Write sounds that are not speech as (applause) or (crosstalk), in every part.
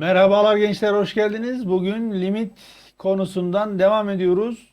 Merhabalar gençler, hoş geldiniz. Bugün limit konusundan devam ediyoruz.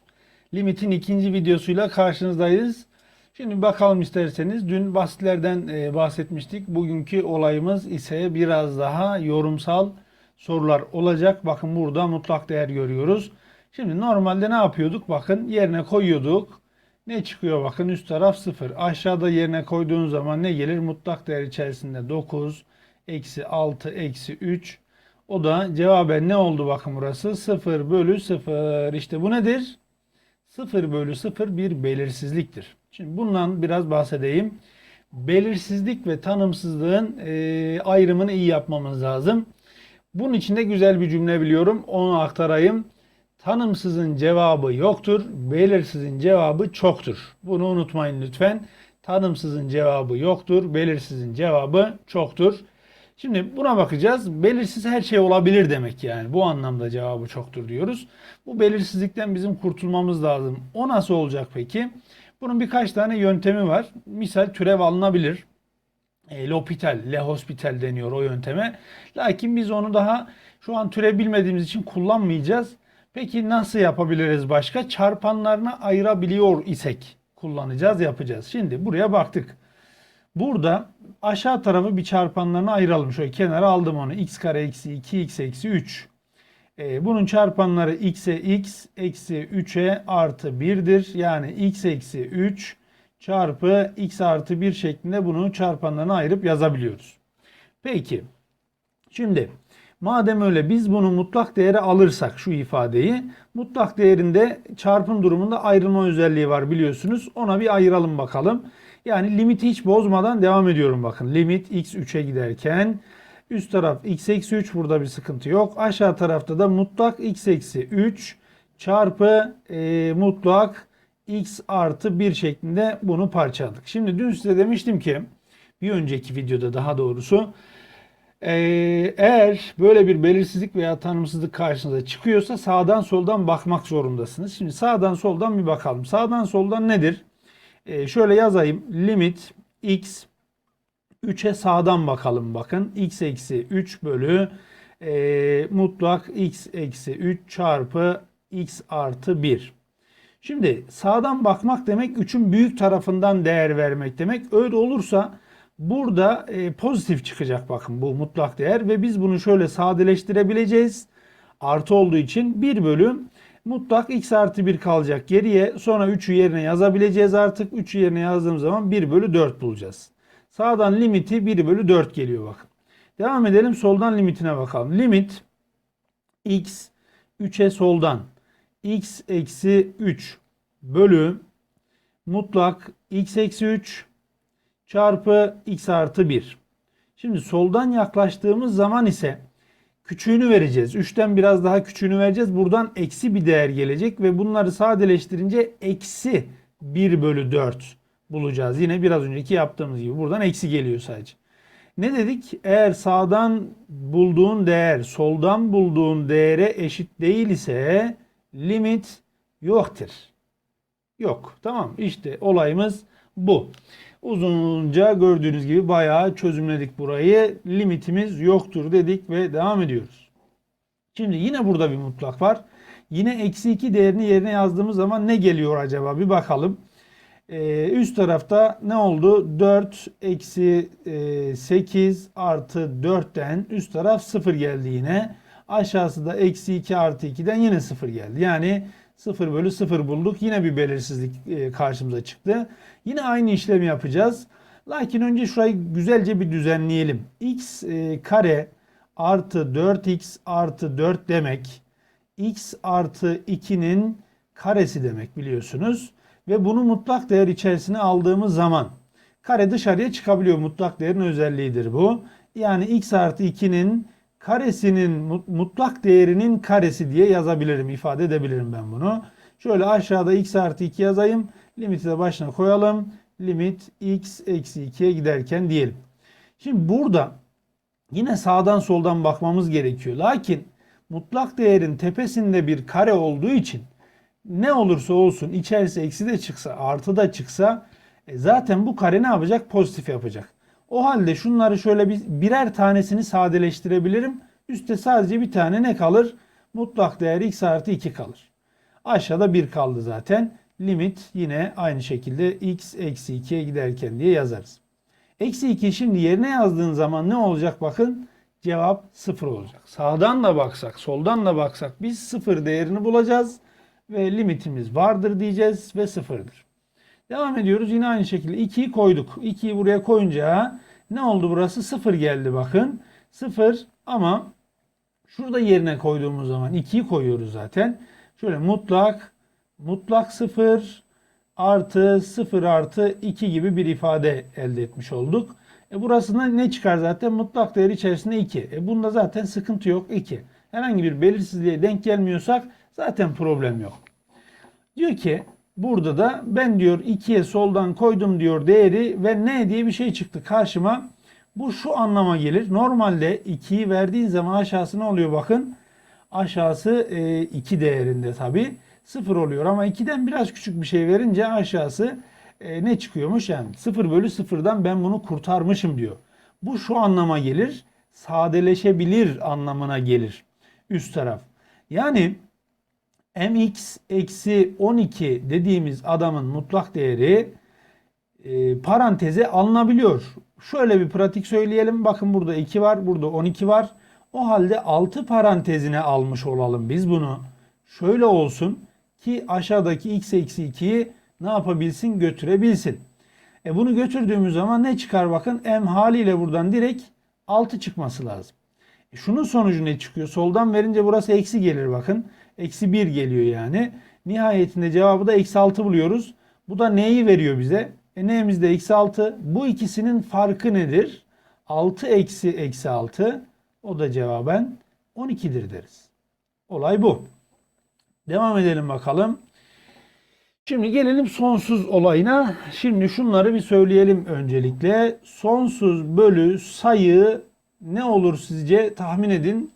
Limitin ikinci videosuyla karşınızdayız. Şimdi bakalım isterseniz. Dün basitlerden e, bahsetmiştik. Bugünkü olayımız ise biraz daha yorumsal sorular olacak. Bakın burada mutlak değer görüyoruz. Şimdi normalde ne yapıyorduk? Bakın yerine koyuyorduk. Ne çıkıyor bakın üst taraf 0. Aşağıda yerine koyduğun zaman ne gelir? Mutlak değer içerisinde 9, eksi 6, eksi 3. O da cevaben ne oldu bakın burası? 0 bölü 0. İşte bu nedir? 0 bölü 0 bir belirsizliktir. Şimdi bundan biraz bahsedeyim. Belirsizlik ve tanımsızlığın e, ayrımını iyi yapmamız lazım. Bunun için de güzel bir cümle biliyorum. Onu aktarayım. Tanımsızın cevabı yoktur, belirsizin cevabı çoktur. Bunu unutmayın lütfen. Tanımsızın cevabı yoktur, belirsizin cevabı çoktur. Şimdi buna bakacağız. Belirsiz her şey olabilir demek yani. Bu anlamda cevabı çoktur diyoruz. Bu belirsizlikten bizim kurtulmamız lazım. O nasıl olacak peki? Bunun birkaç tane yöntemi var. Misal türev alınabilir. E, L'Hopital, Le Hospital deniyor o yönteme. Lakin biz onu daha şu an türev bilmediğimiz için kullanmayacağız. Peki nasıl yapabiliriz başka? Çarpanlarına ayırabiliyor isek kullanacağız, yapacağız. Şimdi buraya baktık. Burada aşağı tarafı bir çarpanlarına ayıralım. Şöyle kenara aldım onu. x kare eksi 2x eksi 3. Ee, bunun çarpanları x'e x eksi 3'e artı 1'dir. Yani x eksi 3 çarpı x artı 1 şeklinde bunu çarpanlarına ayırıp yazabiliyoruz. Peki. Şimdi madem öyle biz bunu mutlak değere alırsak şu ifadeyi mutlak değerinde çarpım durumunda ayrılma özelliği var biliyorsunuz. Ona bir ayıralım bakalım. Yani limiti hiç bozmadan devam ediyorum bakın. Limit x 3'e giderken üst taraf x eksi 3 burada bir sıkıntı yok. Aşağı tarafta da mutlak x eksi 3 çarpı e, mutlak x artı 1 şeklinde bunu parçaladık. Şimdi dün size demiştim ki bir önceki videoda daha doğrusu e, eğer böyle bir belirsizlik veya tanımsızlık karşınıza çıkıyorsa sağdan soldan bakmak zorundasınız. Şimdi sağdan soldan bir bakalım. Sağdan soldan nedir? E, şöyle yazayım. Limit x 3'e sağdan bakalım bakın. x eksi 3 bölü e, mutlak x eksi 3 çarpı x artı 1. Şimdi sağdan bakmak demek 3'ün büyük tarafından değer vermek demek. Öyle olursa burada e, pozitif çıkacak bakın bu mutlak değer ve biz bunu şöyle sadeleştirebileceğiz. Artı olduğu için 1 bölü mutlak x artı 1 kalacak geriye. Sonra 3'ü yerine yazabileceğiz artık. 3'ü yerine yazdığımız zaman 1 bölü 4 bulacağız. Sağdan limiti 1 bölü 4 geliyor bakın. Devam edelim soldan limitine bakalım. Limit x 3'e soldan x eksi 3 bölü mutlak x eksi 3 çarpı x artı 1. Şimdi soldan yaklaştığımız zaman ise küçüğünü vereceğiz. 3'ten biraz daha küçüğünü vereceğiz. Buradan eksi bir değer gelecek ve bunları sadeleştirince eksi 1 bölü 4 bulacağız. Yine biraz önceki yaptığımız gibi buradan eksi geliyor sadece. Ne dedik? Eğer sağdan bulduğun değer soldan bulduğun değere eşit değil ise limit yoktur. Yok. Tamam. İşte olayımız bu. Uzunca gördüğünüz gibi bayağı çözümledik burayı. Limitimiz yoktur dedik ve devam ediyoruz. Şimdi yine burada bir mutlak var. Yine eksi 2 değerini yerine yazdığımız zaman ne geliyor acaba bir bakalım. Ee, üst tarafta ne oldu? 4 eksi e, 8 artı 4'ten üst taraf 0 geldi yine. Aşağısı da eksi 2 artı 2'den yine 0 geldi. Yani 0 bölü 0 bulduk. Yine bir belirsizlik e, karşımıza çıktı. Yine aynı işlemi yapacağız. Lakin önce şurayı güzelce bir düzenleyelim. x e, kare artı 4x artı 4 demek x artı 2'nin karesi demek biliyorsunuz. Ve bunu mutlak değer içerisine aldığımız zaman kare dışarıya çıkabiliyor. Mutlak değerin özelliğidir bu. Yani x artı 2'nin karesinin mutlak değerinin karesi diye yazabilirim, ifade edebilirim ben bunu. Şöyle aşağıda x artı 2 yazayım. Limiti de başına koyalım. Limit x eksi 2'ye giderken diyelim. Şimdi burada yine sağdan soldan bakmamız gerekiyor. Lakin mutlak değerin tepesinde bir kare olduğu için ne olursa olsun içerisi eksi de çıksa artı da çıksa e zaten bu kare ne yapacak? Pozitif yapacak. O halde şunları şöyle bir birer tanesini sadeleştirebilirim. Üste sadece bir tane ne kalır? Mutlak değer x artı 2 kalır. Aşağıda 1 kaldı zaten. Limit yine aynı şekilde x eksi 2'ye giderken diye yazarız. Eksi 2 şimdi yerine yazdığın zaman ne olacak bakın? Cevap 0 olacak. Sağdan da baksak, soldan da baksak biz 0 değerini bulacağız ve limitimiz vardır diyeceğiz ve 0'dır. Devam ediyoruz. Yine aynı şekilde 2'yi koyduk. 2'yi buraya koyunca ne oldu burası? 0 geldi bakın. 0 ama şurada yerine koyduğumuz zaman 2'yi koyuyoruz zaten. Şöyle mutlak mutlak 0 artı 0 artı 2 gibi bir ifade elde etmiş olduk. E burasında ne çıkar zaten? Mutlak değer içerisinde 2. E bunda zaten sıkıntı yok 2. Herhangi bir belirsizliğe denk gelmiyorsak zaten problem yok. Diyor ki burada da ben diyor 2'ye soldan koydum diyor değeri ve ne diye bir şey çıktı karşıma. Bu şu anlama gelir. Normalde 2'yi verdiğin zaman aşağısı ne oluyor bakın. Aşağısı 2 değerinde tabi. 0 oluyor ama 2'den biraz küçük bir şey verince aşağısı e, ne çıkıyormuş? Yani 0 bölü 0'dan ben bunu kurtarmışım diyor. Bu şu anlama gelir. Sadeleşebilir anlamına gelir. Üst taraf. Yani mx eksi 12 dediğimiz adamın mutlak değeri e, paranteze alınabiliyor. Şöyle bir pratik söyleyelim. Bakın burada 2 var, burada 12 var. O halde 6 parantezine almış olalım biz bunu. Şöyle olsun ki aşağıdaki x eksi 2'yi ne yapabilsin? Götürebilsin. E bunu götürdüğümüz zaman ne çıkar bakın? M haliyle buradan direkt 6 çıkması lazım. E şunun sonucu ne çıkıyor? Soldan verince burası eksi gelir bakın. Eksi 1 geliyor yani. Nihayetinde cevabı da eksi 6 buluyoruz. Bu da neyi veriyor bize? E neyimiz eksi 6. Bu ikisinin farkı nedir? 6 eksi eksi 6. O da cevaben 12'dir deriz. Olay bu. Devam edelim bakalım. Şimdi gelelim sonsuz olayına. Şimdi şunları bir söyleyelim öncelikle. Sonsuz bölü sayı ne olur sizce tahmin edin.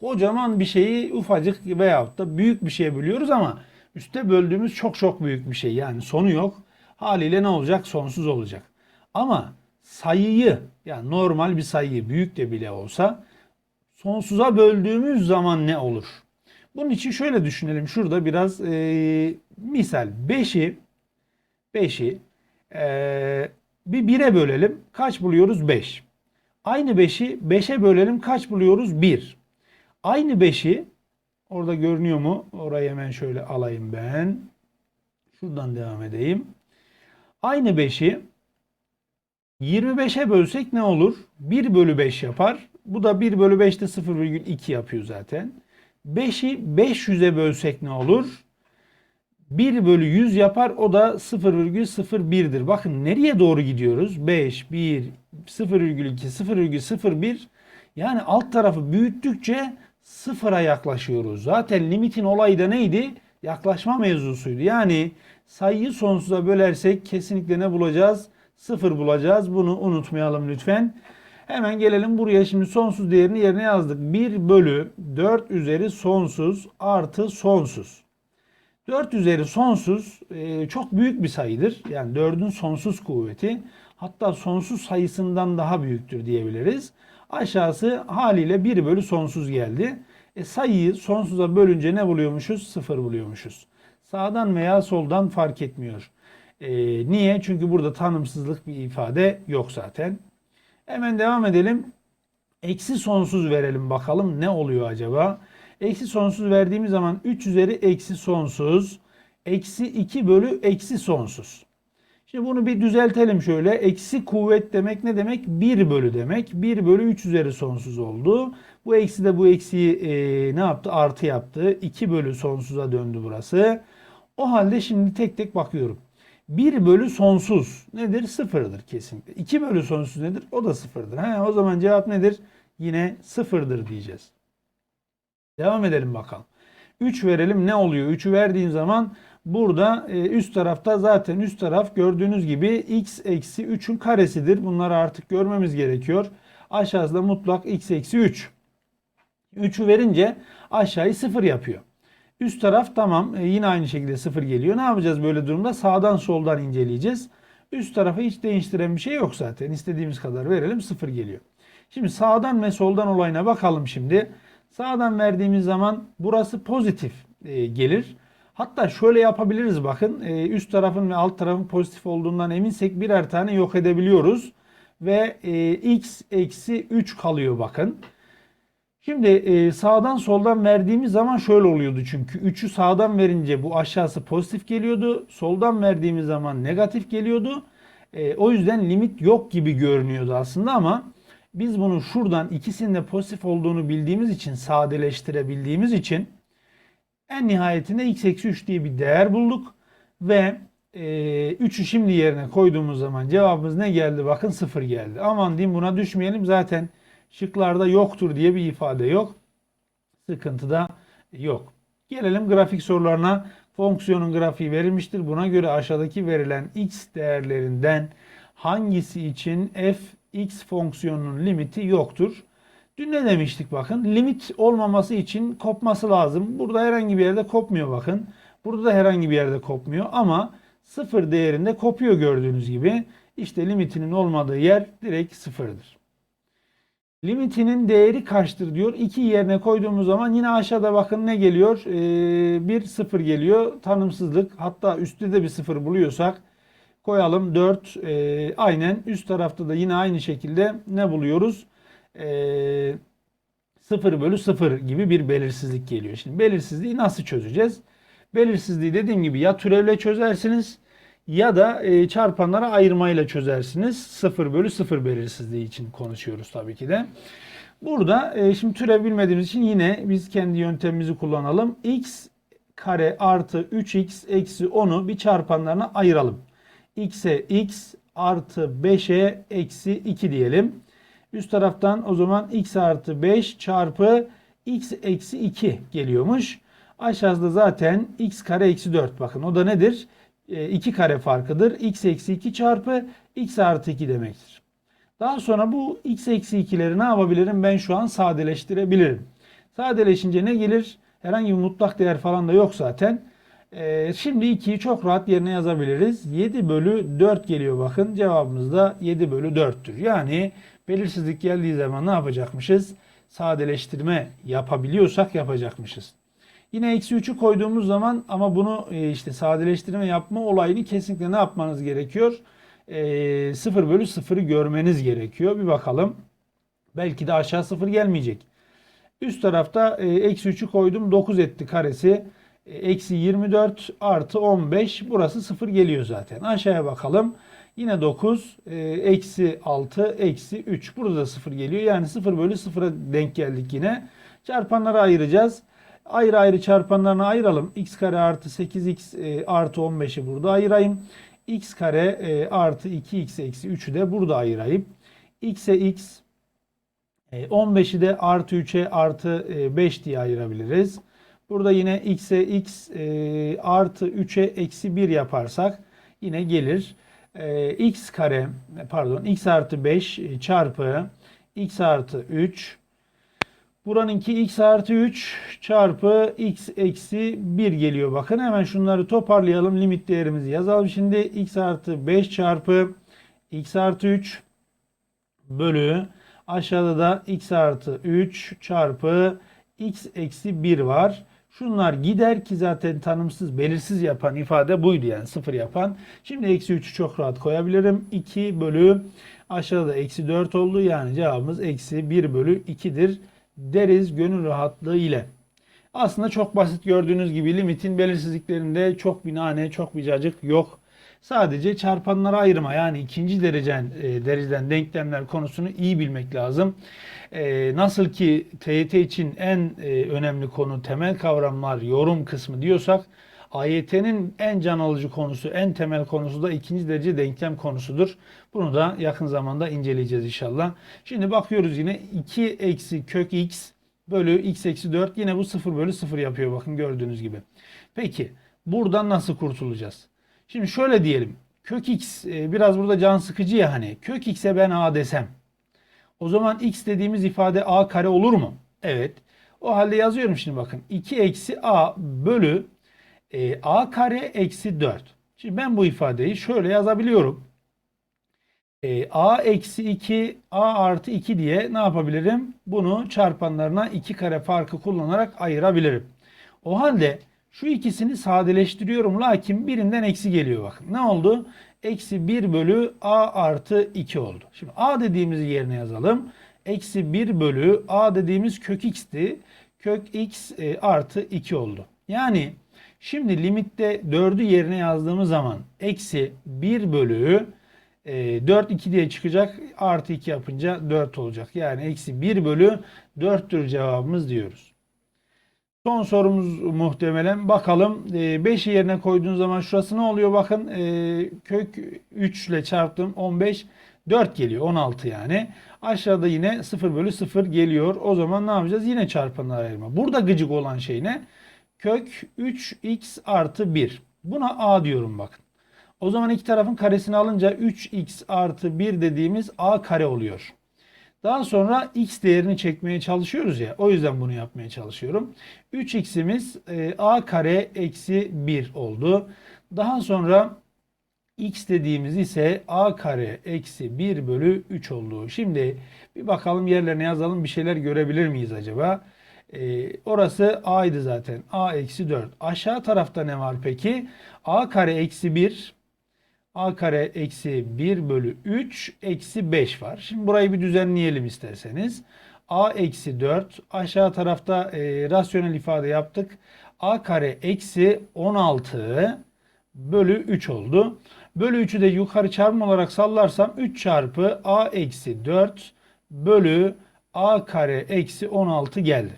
Kocaman bir şeyi ufacık veyahut da büyük bir şeye bölüyoruz ama üste böldüğümüz çok çok büyük bir şey. Yani sonu yok. Haliyle ne olacak? Sonsuz olacak. Ama sayıyı yani normal bir sayıyı büyük de bile olsa sonsuza böldüğümüz zaman ne olur? Bunun için şöyle düşünelim. Şurada biraz e, misal 5'i 5'i e, bir 1'e bölelim. Kaç buluyoruz? 5. Aynı 5'i 5'e bölelim. Kaç buluyoruz? 1. Aynı 5'i orada görünüyor mu? Orayı hemen şöyle alayım ben. Şuradan devam edeyim. Aynı 5'i 25'e bölsek ne olur? 1 bölü 5 yapar. Bu da 1 bölü 5 de 0,2 yapıyor zaten. 5'i 500'e bölsek ne olur? 1 bölü 100 yapar. O da 0,01'dir. Bakın nereye doğru gidiyoruz? 5, 1, 0,2, 0,01. Yani alt tarafı büyüttükçe sıfıra yaklaşıyoruz. Zaten limitin olayı da neydi? Yaklaşma mevzusuydu. Yani sayıyı sonsuza bölersek kesinlikle ne bulacağız? Sıfır bulacağız. Bunu unutmayalım lütfen. Hemen gelelim buraya şimdi sonsuz değerini yerine yazdık. 1 bölü 4 üzeri sonsuz artı sonsuz. 4 üzeri sonsuz e, çok büyük bir sayıdır. Yani 4'ün sonsuz kuvveti hatta sonsuz sayısından daha büyüktür diyebiliriz. Aşağısı haliyle 1 bölü sonsuz geldi. E, sayıyı sonsuza bölünce ne buluyormuşuz? 0 buluyormuşuz. Sağdan veya soldan fark etmiyor. E, niye? Çünkü burada tanımsızlık bir ifade yok zaten. Hemen devam edelim. Eksi sonsuz verelim bakalım ne oluyor acaba? Eksi sonsuz verdiğimiz zaman 3 üzeri eksi sonsuz. Eksi 2 bölü eksi sonsuz. Şimdi bunu bir düzeltelim şöyle. Eksi kuvvet demek ne demek? 1 bölü demek. 1 bölü 3 üzeri sonsuz oldu. Bu eksi de bu eksiyi e, ne yaptı? Artı yaptı. 2 bölü sonsuza döndü burası. O halde şimdi tek tek bakıyorum. 1 bölü sonsuz nedir? Sıfırdır kesinlikle. 2 bölü sonsuz nedir? O da sıfırdır. He, o zaman cevap nedir? Yine sıfırdır diyeceğiz. Devam edelim bakalım. 3 verelim ne oluyor? 3'ü verdiğim zaman burada e, üst tarafta zaten üst taraf gördüğünüz gibi x eksi 3'ün karesidir. Bunları artık görmemiz gerekiyor. Aşağıda mutlak x eksi 3. 3'ü verince aşağıyı 0 yapıyor. Üst taraf tamam e, yine aynı şekilde 0 geliyor. Ne yapacağız böyle durumda? Sağdan soldan inceleyeceğiz. Üst tarafı hiç değiştiren bir şey yok zaten. İstediğimiz kadar verelim 0 geliyor. Şimdi sağdan ve soldan olayına bakalım şimdi. Sağdan verdiğimiz zaman burası pozitif e, gelir. Hatta şöyle yapabiliriz bakın. E, üst tarafın ve alt tarafın pozitif olduğundan eminsek birer tane yok edebiliyoruz. Ve e, x eksi 3 kalıyor bakın. Şimdi e, sağdan soldan verdiğimiz zaman şöyle oluyordu çünkü 3'ü sağdan verince bu aşağısı pozitif geliyordu. Soldan verdiğimiz zaman negatif geliyordu. E, o yüzden limit yok gibi görünüyordu aslında ama biz bunu şuradan ikisinin de pozitif olduğunu bildiğimiz için sadeleştirebildiğimiz için en nihayetinde x eksi 3 diye bir değer bulduk ve e, 3'ü şimdi yerine koyduğumuz zaman cevabımız ne geldi? Bakın 0 geldi. Aman diyeyim buna düşmeyelim zaten şıklarda yoktur diye bir ifade yok. Sıkıntı da yok. Gelelim grafik sorularına. Fonksiyonun grafiği verilmiştir. Buna göre aşağıdaki verilen x değerlerinden hangisi için f x fonksiyonunun limiti yoktur? Dün ne demiştik bakın. Limit olmaması için kopması lazım. Burada herhangi bir yerde kopmuyor bakın. Burada da herhangi bir yerde kopmuyor ama sıfır değerinde kopuyor gördüğünüz gibi. İşte limitinin olmadığı yer direkt sıfırdır. Limitinin değeri kaçtır diyor. 2 yerine koyduğumuz zaman yine aşağıda bakın ne geliyor? Ee, bir sıfır geliyor. Tanımsızlık. Hatta üstte de bir sıfır buluyorsak koyalım 4. Ee, aynen üst tarafta da yine aynı şekilde ne buluyoruz? Ee, 0 bölü 0 gibi bir belirsizlik geliyor. Şimdi belirsizliği nasıl çözeceğiz? Belirsizliği dediğim gibi ya türevle çözersiniz ya da e, çarpanlara ayırmayla çözersiniz. 0 bölü 0 belirsizliği için konuşuyoruz tabii ki de. Burada e, şimdi türev bilmediğimiz için yine biz kendi yöntemimizi kullanalım. x kare artı 3x eksi 10'u bir çarpanlarına ayıralım. x'e x artı 5'e eksi 2 diyelim. Üst taraftan o zaman x artı 5 çarpı x eksi 2 geliyormuş. Aşağıda zaten x kare eksi 4 bakın o da nedir? 2 kare farkıdır. x eksi 2 çarpı x artı 2 demektir. Daha sonra bu x eksi 2'leri ne yapabilirim? Ben şu an sadeleştirebilirim. Sadeleşince ne gelir? Herhangi bir mutlak değer falan da yok zaten. Ee, şimdi 2'yi çok rahat yerine yazabiliriz. 7 bölü 4 geliyor bakın. Cevabımız da 7 bölü 4'tür. Yani belirsizlik geldiği zaman ne yapacakmışız? Sadeleştirme yapabiliyorsak yapacakmışız. Yine eksi 3'ü koyduğumuz zaman ama bunu e, işte sadeleştirme yapma olayını kesinlikle ne yapmanız gerekiyor? E, 0 bölü 0'ı görmeniz gerekiyor. Bir bakalım. Belki de aşağı 0 gelmeyecek. Üst tarafta e, eksi 3'ü koydum. 9 etti karesi. Eksi 24 artı 15. Burası 0 geliyor zaten. Aşağıya bakalım. Yine 9, e, eksi 6, eksi 3. Burada da 0 geliyor. Yani 0 bölü 0'a denk geldik yine. Çarpanları ayıracağız. Ayrı ayrı çarpanlarını ayıralım. x kare artı 8x e, artı 15'i burada ayırayım. x kare e, artı 2x eksi 3'ü de burada ayırayım. x'e x, e, 15'i de artı 3'e artı e, 5 diye ayırabiliriz. Burada yine x'e x e, artı 3'e eksi 1 yaparsak yine gelir. E, x kare pardon x artı 5 çarpı x artı 3 Buranınki x artı 3 çarpı x eksi 1 geliyor. Bakın hemen şunları toparlayalım. Limit değerimizi yazalım. Şimdi x artı 5 çarpı x artı 3 bölü aşağıda da x artı 3 çarpı x eksi 1 var. Şunlar gider ki zaten tanımsız belirsiz yapan ifade buydu yani sıfır yapan. Şimdi eksi 3'ü çok rahat koyabilirim. 2 bölü aşağıda eksi 4 oldu. Yani cevabımız eksi 1 bölü 2'dir deriz gönül rahatlığı ile. Aslında çok basit gördüğünüz gibi limitin belirsizliklerinde çok binane, çok bir cacık yok. Sadece çarpanlara ayırma yani ikinci derecen, e, dereceden denklemler konusunu iyi bilmek lazım. E, nasıl ki TYT için en e, önemli konu temel kavramlar, yorum kısmı diyorsak AYT'nin en can alıcı konusu, en temel konusu da ikinci derece denklem konusudur. Bunu da yakın zamanda inceleyeceğiz inşallah. Şimdi bakıyoruz yine 2 eksi kök x bölü x eksi 4 yine bu 0 bölü 0 yapıyor bakın gördüğünüz gibi. Peki buradan nasıl kurtulacağız? Şimdi şöyle diyelim. Kök x e, biraz burada can sıkıcı ya hani. Kök x'e ben a desem. O zaman x dediğimiz ifade a kare olur mu? Evet. O halde yazıyorum şimdi bakın. 2 eksi a bölü e, a kare eksi 4. Şimdi ben bu ifadeyi şöyle yazabiliyorum. E, a eksi 2, a artı 2 diye ne yapabilirim? Bunu çarpanlarına 2 kare farkı kullanarak ayırabilirim. O halde şu ikisini sadeleştiriyorum. Lakin birinden eksi geliyor bakın. Ne oldu? Eksi 1 bölü a artı 2 oldu. Şimdi a dediğimizi yerine yazalım. Eksi 1 bölü a dediğimiz kök x'ti. Kök x e, artı 2 oldu. Yani şimdi limitte 4'ü yerine yazdığımız zaman eksi 1 bölü e, 4 2 diye çıkacak. Artı 2 yapınca 4 olacak. Yani eksi 1 bölü 4'tür cevabımız diyoruz. Son sorumuz muhtemelen. Bakalım 5'i yerine koyduğun zaman şurası ne oluyor? Bakın e, kök 3 ile çarptım 15 4 geliyor 16 yani. Aşağıda yine 0 bölü 0 geliyor. O zaman ne yapacağız? Yine çarpanlar ayırma. Burada gıcık olan şey ne? Kök 3x artı 1. Buna a diyorum bakın. O zaman iki tarafın karesini alınca 3x artı 1 dediğimiz a kare oluyor. Daha sonra x değerini çekmeye çalışıyoruz ya. O yüzden bunu yapmaya çalışıyorum. 3x'imiz e, a kare eksi 1 oldu. Daha sonra x dediğimiz ise a kare eksi 1 bölü 3 oldu. Şimdi bir bakalım yerlerine yazalım bir şeyler görebilir miyiz acaba? E, orası a'ydı zaten. a eksi 4. Aşağı tarafta ne var peki? a kare eksi 1 a kare eksi 1 bölü 3 eksi 5 var. Şimdi burayı bir düzenleyelim isterseniz. a eksi 4 aşağı tarafta e, rasyonel ifade yaptık. a kare eksi 16 bölü 3 oldu. Bölü 3'ü de yukarı çarpım olarak sallarsam 3 çarpı a eksi 4 bölü a kare eksi 16 geldi.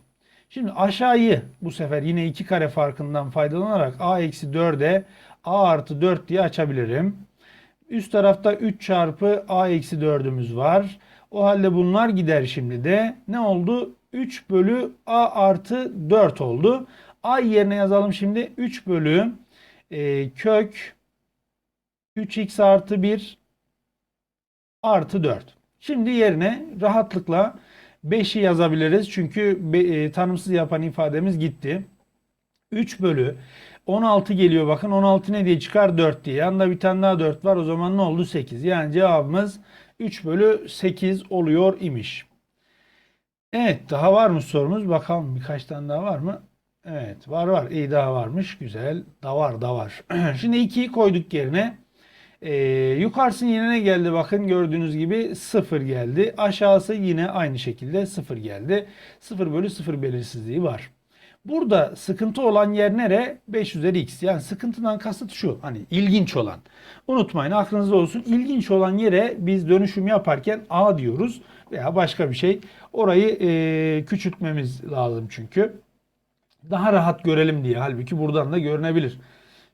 Şimdi aşağıyı bu sefer yine 2 kare farkından faydalanarak a eksi 4'e a artı 4 diye açabilirim. Üst tarafta 3 çarpı a eksi 4'ümüz var. O halde bunlar gider şimdi de. Ne oldu? 3 bölü a artı 4 oldu. a yerine yazalım şimdi. 3 bölü e, kök 3x artı 1 artı 4. Şimdi yerine rahatlıkla 5'i yazabiliriz. Çünkü e, tanımsız yapan ifademiz gitti. 3 bölü 16 geliyor bakın 16 ne diye çıkar 4 diye. Yanında bir tane daha 4 var o zaman ne oldu 8. Yani cevabımız 3 bölü 8 oluyor imiş. Evet daha var mı sorumuz bakalım birkaç tane daha var mı? Evet var var iyi daha varmış güzel da var da var. (clears throat) Şimdi 2'yi koyduk yerine. Ee, yukarısı yine ne geldi bakın gördüğünüz gibi 0 geldi. Aşağısı yine aynı şekilde 0 geldi. 0 bölü 0 belirsizliği var. Burada sıkıntı olan yer nere? 5 üzeri x. Yani sıkıntıdan kasıt şu. Hani ilginç olan. Unutmayın aklınızda olsun. İlginç olan yere biz dönüşüm yaparken a diyoruz. Veya başka bir şey. Orayı e, küçültmemiz lazım çünkü. Daha rahat görelim diye. Halbuki buradan da görünebilir.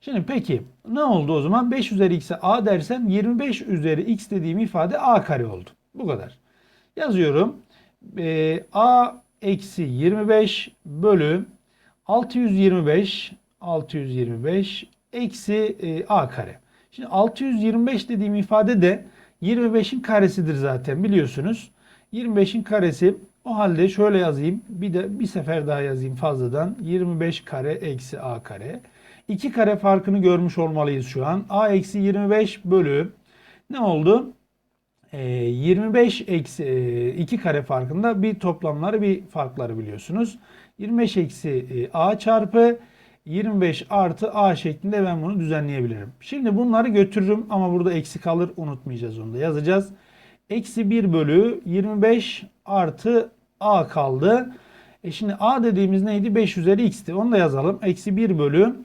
Şimdi peki ne oldu o zaman? 5 üzeri x'e a dersen 25 üzeri x dediğim ifade a kare oldu. Bu kadar. Yazıyorum. E, a eksi 25 bölü 625 625 eksi e, a kare. Şimdi 625 dediğim ifade de 25'in karesidir zaten biliyorsunuz. 25'in karesi o halde şöyle yazayım. Bir de bir sefer daha yazayım fazladan. 25 kare eksi a kare. 2 kare farkını görmüş olmalıyız şu an. a eksi 25 bölü ne oldu? 25 e, eksi 2 e, kare farkında bir toplamları bir farkları biliyorsunuz. 25 eksi e, a çarpı 25 artı a şeklinde ben bunu düzenleyebilirim. Şimdi bunları götürürüm ama burada eksi kalır unutmayacağız onu da yazacağız. Eksi 1 bölü 25 artı a kaldı. E şimdi a dediğimiz neydi? 5 üzeri x'ti. Onu da yazalım. Eksi 1 bölü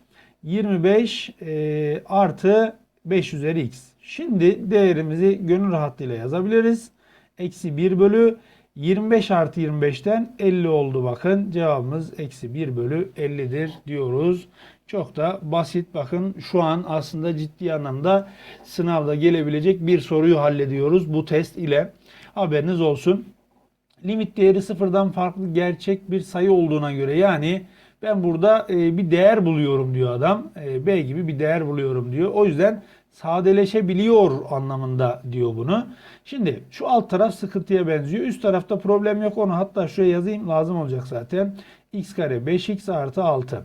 25 e, artı 5 üzeri x. Şimdi değerimizi gönül rahatlığıyla yazabiliriz. Eksi 1 bölü 25 artı 25'ten 50 oldu bakın. Cevabımız eksi 1 bölü 50'dir diyoruz. Çok da basit bakın şu an aslında ciddi anlamda sınavda gelebilecek bir soruyu hallediyoruz bu test ile. Haberiniz olsun. Limit değeri sıfırdan farklı gerçek bir sayı olduğuna göre yani ben burada e, bir değer buluyorum diyor adam. E, B gibi bir değer buluyorum diyor. O yüzden sadeleşebiliyor anlamında diyor bunu. Şimdi şu alt taraf sıkıntıya benziyor. Üst tarafta problem yok. Onu hatta şuraya yazayım lazım olacak zaten. x kare 5x artı 6.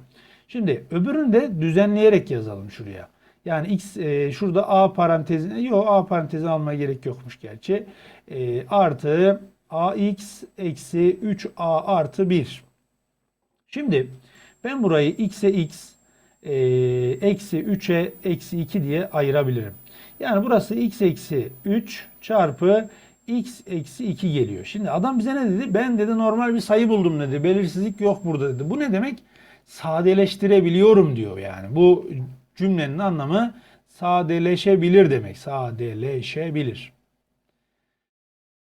Şimdi öbürünü de düzenleyerek yazalım şuraya. Yani x e, şurada a parantezine yok a parantezini almaya gerek yokmuş gerçi. E, artı ax eksi 3a artı 1. Şimdi ben burayı x'e x eksi 3'e eksi 2 diye ayırabilirim. Yani burası x eksi 3 çarpı x eksi 2 geliyor. Şimdi adam bize ne dedi? Ben dedi normal bir sayı buldum dedi. Belirsizlik yok burada dedi. Bu ne demek? Sadeleştirebiliyorum diyor yani. Bu cümlenin anlamı sadeleşebilir demek. Sadeleşebilir.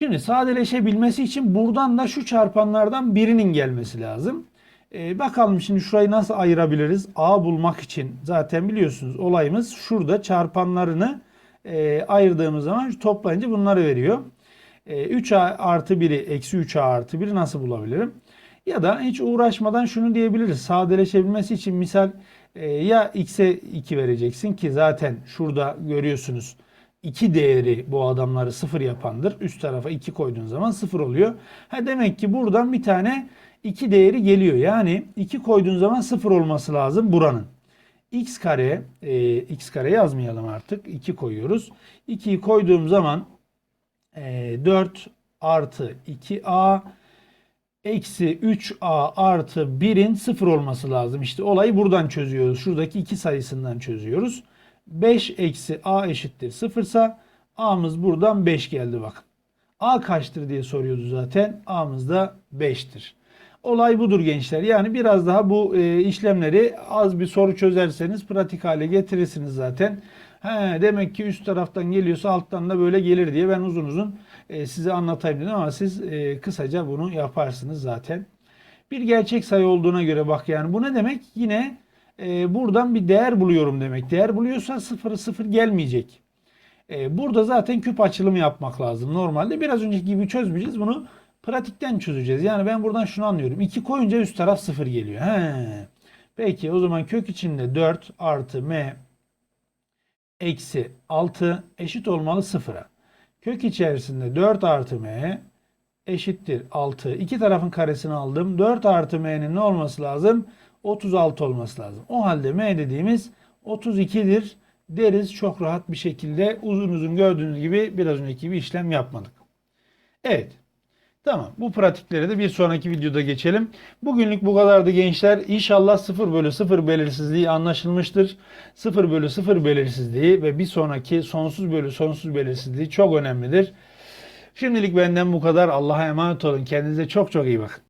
Şimdi sadeleşebilmesi için buradan da şu çarpanlardan birinin gelmesi lazım. Ee, bakalım şimdi şurayı nasıl ayırabiliriz? A bulmak için zaten biliyorsunuz olayımız şurada çarpanlarını e, ayırdığımız zaman toplayınca bunları veriyor. E, 3A artı 1'i eksi 3A artı 1'i nasıl bulabilirim? Ya da hiç uğraşmadan şunu diyebiliriz. Sadeleşebilmesi için misal e, ya x'e 2 vereceksin ki zaten şurada görüyorsunuz 2 değeri bu adamları 0 yapandır. Üst tarafa 2 koyduğun zaman 0 oluyor. Ha demek ki buradan bir tane 2 değeri geliyor. Yani 2 koyduğun zaman 0 olması lazım buranın. x kare, e, x kare yazmayalım artık. 2 koyuyoruz. 2'yi koyduğum zaman e, 4 artı 2a eksi 3a artı 1'in 0 olması lazım. İşte olayı buradan çözüyoruz. Şuradaki 2 sayısından çözüyoruz. 5 eksi a eşittir 0 ise a'mız buradan 5 geldi bakın. a kaçtır diye soruyordu zaten. a'mız da 5'tir. Olay budur gençler. Yani biraz daha bu e, işlemleri az bir soru çözerseniz pratik hale getirirsiniz zaten. He, demek ki üst taraftan geliyorsa alttan da böyle gelir diye ben uzun uzun e, size anlatayım dedim ama siz e, kısaca bunu yaparsınız zaten. Bir gerçek sayı olduğuna göre bak yani bu ne demek? Yine e, buradan bir değer buluyorum demek. Değer buluyorsa sıfırı sıfır gelmeyecek. E, burada zaten küp açılımı yapmak lazım. Normalde biraz önceki gibi çözmeyeceğiz. Bunu pratikten çözeceğiz. Yani ben buradan şunu anlıyorum. 2 koyunca üst taraf 0 geliyor. He. Peki o zaman kök içinde 4 artı m eksi 6 eşit olmalı 0'a. Kök içerisinde 4 artı m eşittir 6. İki tarafın karesini aldım. 4 artı m'nin ne olması lazım? 36 olması lazım. O halde m dediğimiz 32'dir deriz çok rahat bir şekilde uzun uzun gördüğünüz gibi biraz önceki gibi işlem yapmadık. Evet. Tamam. Bu pratikleri de bir sonraki videoda geçelim. Bugünlük bu kadardı gençler. İnşallah 0 bölü 0 belirsizliği anlaşılmıştır. 0 bölü 0 belirsizliği ve bir sonraki sonsuz bölü sonsuz belirsizliği çok önemlidir. Şimdilik benden bu kadar. Allah'a emanet olun. Kendinize çok çok iyi bakın.